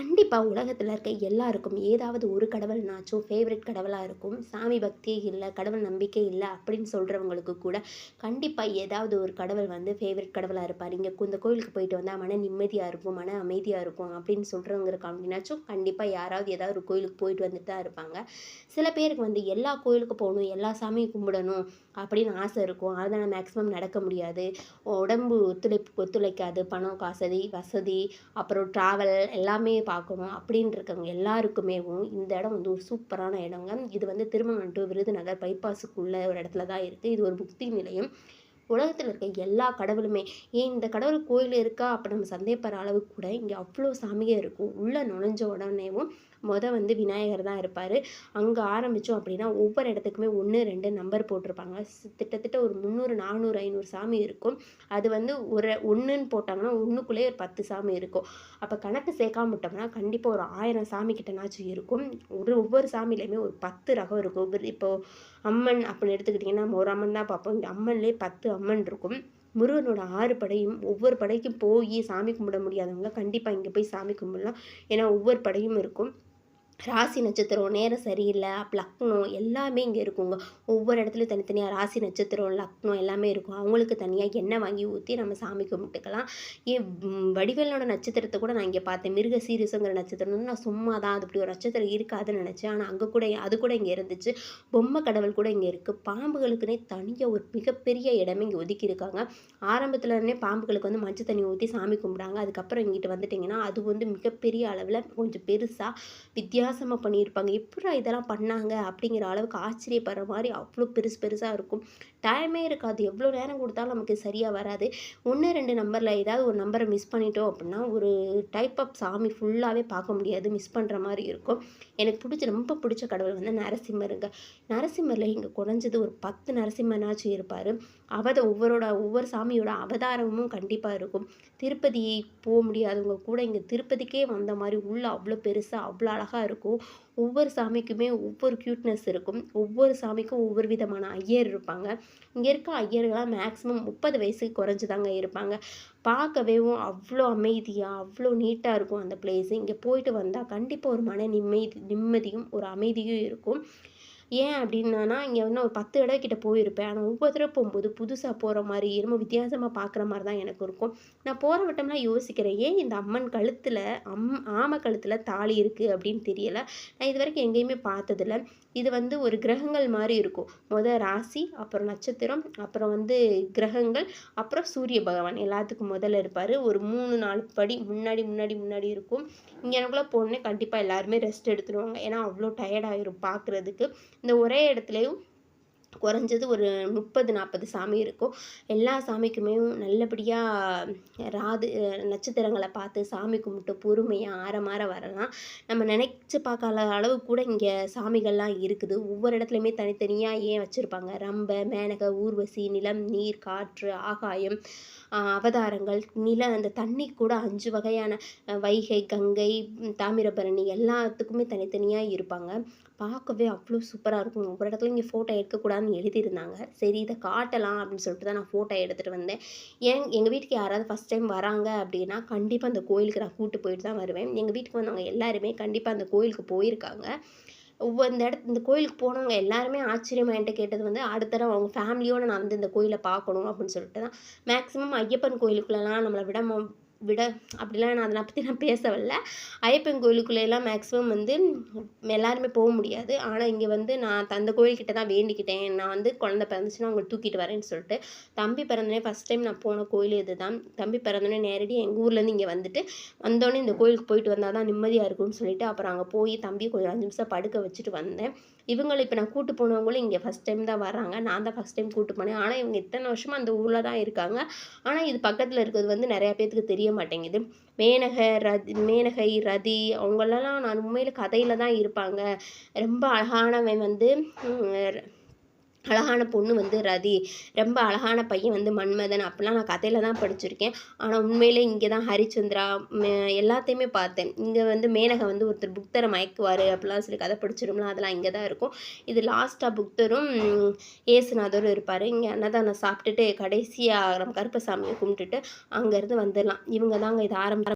கண்டிப்பாக உலகத்தில் இருக்க எல்லாருக்கும் ஏதாவது ஒரு கடவுள்னாச்சும் ஃபேவரட் கடவுளாக இருக்கும். சாமி பக்தியே இல்லை கடவுள் நம்பிக்கை இல்லை அப்படின்னு சொல்கிறவங்களுக்கு கூட கண்டிப்பாக ஏதாவது ஒரு கடவுள் வந்து ஃபேவரட் கடவுளாக இருப்பார். இங்கே இந்த கோயிலுக்கு போயிட்டு வந்தால் மன நிம்மதியாக இருக்கும் மன அமைதியாக இருக்கும் அப்படின்னு சொல்கிறவங்களுக்கு அப்படின்னாச்சும் கண்டிப்பாக யாராவது ஏதாவது ஒரு கோயிலுக்கு போயிட்டு வந்துட்டு தான் இருப்பாங்க. சில பேருக்கு வந்து எல்லா கோயிலுக்கு போகணும் எல்லா சாமியும் கும்பிடணும் அப்படின்னு ஆசை இருக்கும். அதனால் மேக்ஸிமம் நடக்க முடியாது. உடம்பு ஒத்துழைப்பு ஒத்துழைக்காது. பணம் காசதி வசதி அப்புறம் ட்ராவல் எல்லாமே பார்க்கணும் அப்படின்னு இருக்கவங்க எல்லாருக்குமேவும் இந்த இடம் வந்து ஒரு சூப்பரான இடங்க. இது வந்து திருமணம் டு விருதுநகர் பைபாஸுக்குள்ள ஒரு இடத்துல தான் இருக்குது இது ஒரு புக்தி நிலையம். உலகத்தில் இருக்க எல்லா கடவுளுமே ஏன் இந்த கடவுள் கோயில் இருக்கா? அப்போ நம்ம சந்தேகப்படுற அளவுக்கு கூட இங்கே அவ்வளோ சாமியே இருக்கும். உள்ளே நுழைஞ்ச உடனேவும் மொதல் வந்து விநாயகர் தான் இருப்பார். அங்கே ஆரம்பித்தோம் அப்படின்னா ஒவ்வொரு இடத்துக்குமே ஒன்று ரெண்டு நம்பர் போட்டிருப்பாங்க. கிட்டத்தட்ட ஒரு முந்நூறு நானூறு ஐநூறு சாமி இருக்கும். அது வந்து ஒரு ஒன்றுன்னு போட்டாங்கன்னா ஒன்றுக்குள்ளேயே ஒரு பத்து சாமி இருக்கும். அப்போ கணக்கு சேர்க்காம விட்டோம்னா கண்டிப்பாக ஒரு ஆயிரம் சாமி கிட்டனாச்சும் இருக்கும். ஒரு ஒவ்வொரு சாமியிலையுமே ஒரு பத்து ரகம் இருக்கும். இப்போது அம்மன் அப்படின்னு எடுத்துக்கிட்டிங்கன்னா நம்ம ஒரு அம்மன் தான் பார்ப்போம். இங்கே அம்மன்லேயே பத்து அம்மன் இருக்கும் முருகனோட ஆறு படையும் ஒவ்வொரு படைக்கும் போய் சாமி கும்பிட முடியாதவங்க கண்டிப்பாக இங்கே போய் சாமி கும்பிடலாம். ஏன்னா ஒவ்வொரு படையும் இருக்கும். ராசி நட்சத்திரம் நேரம் சரியில்லை லக்னம் எல்லாமே இங்கே இருக்குங்க. ஒவ்வொரு இடத்துலையும் தனித்தனியாக ராசி நட்சத்திரம் லக்னம் எல்லாமே இருக்கும். அவங்களுக்கு தனியாக எண்ணெய் வாங்கி ஊற்றி நம்ம சாமி கும்பிட்டுக்கலாம். ஏன் வடிவேலனோட நட்சத்திரத்தை கூட நான் இங்கே பார்த்தேன். மிருக சீரியஸுங்கிற நட்சத்திரம் நான் சும்மா தான் அது இப்படி ஒரு நட்சத்திரம் இருக்காதுன்னு நினச்சேன். ஆனால் அங்கே கூட அது கூட இங்கே இருந்துச்சு. பொம்மை கடவுள் கூட இங்கே இருக்குது பாம்புகளுக்குனே தனியாக ஒரு மிகப்பெரிய இடமே இங்கே ஒதுக்கி இருக்காங்க. ஆரம்பத்துல பாம்புகளுக்கு வந்து மஞ்சள் தண்ணி ஊற்றி சாமி கும்பிடாங்க அதுக்கப்புறம் இங்கிட்டு வந்துட்டிங்கன்னா அது வந்து மிகப்பெரிய அளவில் கொஞ்சம் பெருசாக வித்தியாசமாக பண்ணியிருப்பாங்க. எப்படா இதெல்லாம் பண்ணாங்க? அப்படிங்கிற அளவுக்கு ஆச்சரியப்படுற மாதிரி அவ்வளோ பெருசு பெருசாக இருக்கும். டைமே இருக்காது. எவ்வளோ நேரம் கொடுத்தாலும் நமக்கு சரியாக வராது. ஒன்று ரெண்டு நம்பரில் ஏதாவது ஒரு நம்பரை மிஸ் பண்ணிட்டோம் அப்படின்னா ஒரு டைப் ஆஃப் சாமி ஃபுல்லாகவே பார்க்க முடியாது. மிஸ் பண்ணுற மாதிரி இருக்கும். எனக்கு பிடிச்ச ரொம்ப பிடிச்ச கடவுள் வந்து நரசிம்மருங்க. நரசிம்மரில் இங்கே குறைஞ்சது ஒரு பத்து நரசிம்மனாச்சும் இருப்பார். அவத ஒவ்வொருட ஒவ்வொரு சாமியோட அவதாரமும் கண்டிப்பாக இருக்கும். திருப்பதி போக முடியாதவங்க கூட இங்கே திருப்பதிக்கே வந்த மாதிரி உள்ள அவ்வளோ பெருசாக அவ்வளோ அழகாக இருக்கும். ஒவ்வொரு சாமிக்குமே ஒவ்வொரு க்யூட்னஸ் இருக்கும். ஒவ்வொரு சாமிக்கும் ஒவ்வொரு விதமான ஐயர் இருப்பாங்க. இங்கே இருக்க ஐயர்கள்லாம் மேக்ஸிமம் முப்பது வயசுக்கு குறைஞ்சுதாங்க இருப்பாங்க. பார்க்கவேவும் அவ்வளோ அமைதியாக அவ்வளோ நீட்டாக இருக்கும் அந்த பிளேஸு இங்கே போயிட்டு வந்தால் கண்டிப்பாக ஒரு மன நிம்மதி நிம்மதியும் ஒரு அமைதியும் இருக்கும். ஏன் அப்படின்னா இங்கே வந்து ஒரு பத்து இடம் கிட்ட போயிருப்பேன். ஆனால் ஒவ்வொரு தடவை போகும்போது புதுசாக போகிற மாதிரி என்னமோ வித்தியாசமாக பார்க்குற மாதிரி தான் எனக்கு இருக்கும். நான் போகிற வட்டம்லாம் யோசிக்கிறேன். ஏன் இந்த அம்மன் கழுத்தில் அம் ஆமை கழுத்தில் தாலி இருக்குது அப்படின்னு தெரியலை. நான் இது வரைக்கும் எங்கேயுமே பார்த்ததில்ல. இது வந்து ஒரு கிரகங்கள் மாதிரி இருக்கும். முதல் ராசி அப்புறம் நட்சத்திரம் அப்புறம் வந்து கிரகங்கள் அப்புறம் சூரிய பகவான். எல்லாத்துக்கும் முதல்ல இருப்பார். ஒரு மூணு நாலு படி முன்னாடி முன்னாடி முன்னாடி இருக்கும். இங்கே எனக்குள்ளே போனோடனே கண்டிப்பாக எல்லாருமே ரெஸ்ட் எடுத்துருவாங்க. ஏன்னா அவ்வளோ டயர்டாயிரும் பார்க்குறதுக்கு இந்த ஒரே இடத்துலையும் குறைஞ்சது ஒரு முப்பது நாற்பது சாமி இருக்கும். எல்லா சாமிக்குமே நல்லபடியாக ராது நட்சத்திரங்களை பார்த்து சாமி கும்பிட்டு பொறுமையாக ஆரமாற வரலாம். நம்ம நினச்சி பார்க்காத அளவு கூட இங்கே சாமிகள்லாம் இருக்குது. ஒவ்வொரு இடத்துலையுமே தனித்தனியாக ஏன் வச்சுருப்பாங்க? ரம்ப மேனக ஊர்வசி நிலம் நீர் காற்று ஆகாயம் அவதாரங்கள் நில அந்த தண்ணி கூட அஞ்சு வகையான வைகை கங்கை தாமிரபரணி எல்லாத்துக்குமே தனித்தனியாக இருப்பாங்க. பார்க்கவே அவ்வளோ சூப்பராக இருக்கும். ஒவ்வொரு இடத்துல இங்கே ஃபோட்டோ எடுக்கக்கூடாதுன்னு எழுதியிருந்தாங்க. சரி இதை காட்டலாம் அப்படின்னு சொல்லிட்டு தான் நான் ஃபோட்டோ எடுத்துகிட்டு வந்தேன். ஏன் எங்கள் வீட்டுக்கு யாராவது ஃபஸ்ட் டைம் வராங்க அப்படின்னா கண்டிப்பாக அந்த கோயிலுக்கு நான் கூப்பிட்டு போயிட்டு தான் வருவேன். எங்கள் வீட்டுக்கு வந்தவங்க எல்லாருமே கண்டிப்பாக அந்த கோயிலுக்கு போயிருக்காங்க. ஒவ்வொரு இந்த இடத்து இந்த கோயிலுக்கு போனவங்க எல்லாருமே ஆச்சரியமா என்கிட்ட கேட்டது வந்து அடுத்த தடவை அவங்க ஃபேமிலியோடு நான் வந்து இந்த கோயிலை பார்க்கணும் அப்படின்னு சொல்லிட்டு தான். மேக்ஸிமம் ஐயப்பன் கோயிலுக்குள்ளலாம் நம்மளை விட விட அப்படிலாம் நான் அதை பற்றி நான் பேச வரல ஐயப்பன் கோயிலுக்குள்ளேலாம் மேக்ஸிமம் வந்து எல்லாருமே போக முடியாது. ஆனால் இங்கே வந்து நான் அந்த கோயில்கிட்ட தான் வேண்டிக்கிட்டேன். நான் வந்து குழந்த பிறந்துச்சுன்னா அவங்களை தூக்கிட்டு வரேன்னு சொல்லிட்டு தம்பி பிறந்தோடனே ஃபஸ்ட் டைம் நான் போன கோயில் இதுதான். தம்பி பிறந்தோடனே நேரடியாக எங்கள் ஊர்லேருந்து இங்கே வந்துட்டு வந்தோடனே இந்த கோயிலுக்கு போயிட்டு வந்தால் தான் நிம்மதியாக இருக்கும்னு சொல்லிட்டு அப்புறம் அங்கே போய் தம்பியை கொஞ்சம் அஞ்சு நிமிஷம் படுக்க வச்சுட்டு வந்தேன். இவங்களை இப்போ நான் கூட்டு போனவங்களும் இங்கே ஃபஸ்ட் டைம் தான் வர்றாங்க. நான் தான் ஃபஸ்ட் டைம் கூட்டு போனேன். ஆனால் இவங்க இத்தனை வருஷமாக அந்த ஊரில் தான் இருக்காங்க. ஆனால் இது பக்கத்தில் இருக்கிறது வந்து நிறையா பேர்த்துக்கு தெரிய மாட்டேங்குது. மேனக ரதி மேனகை ரதி அவங்களெல்லாம் நான் உண்மையில் கதையில் தான் இருப்பாங்க. ரொம்ப அழகானவன் வந்து அழகான பொண்ணு வந்து ரதி. ரொம்ப அழகான பையன் வந்து மன்மதன். அப்படிலாம் நான் கதையில தான் படிச்சிருக்கேன். ஆனால் உண்மையிலே இங்கே தான் ஹரிச்சந்திரா மே- எல்லாத்தையுமே பார்த்தேன். இங்கே வந்து மேனகை வந்து ஒருத்தர் புக்தரை மயக்குவார் அப்படிலாம் சொல்லி கதை படிச்சிரும்ல அதெல்லாம் இங்கே தான் இருக்கும். இது லாஸ்ட்டாக புக்தரும் ஏசுநாதரும் இருப்பார். இங்கே அன்னதானம் சாப்பிட்டுட்டு கடைசியாக நம்ம கருப்பசாமியை கும்பிட்டுட்டு அங்கேருந்து வந்துடலாம். இவங்க தாங்க இது ஆரம்ப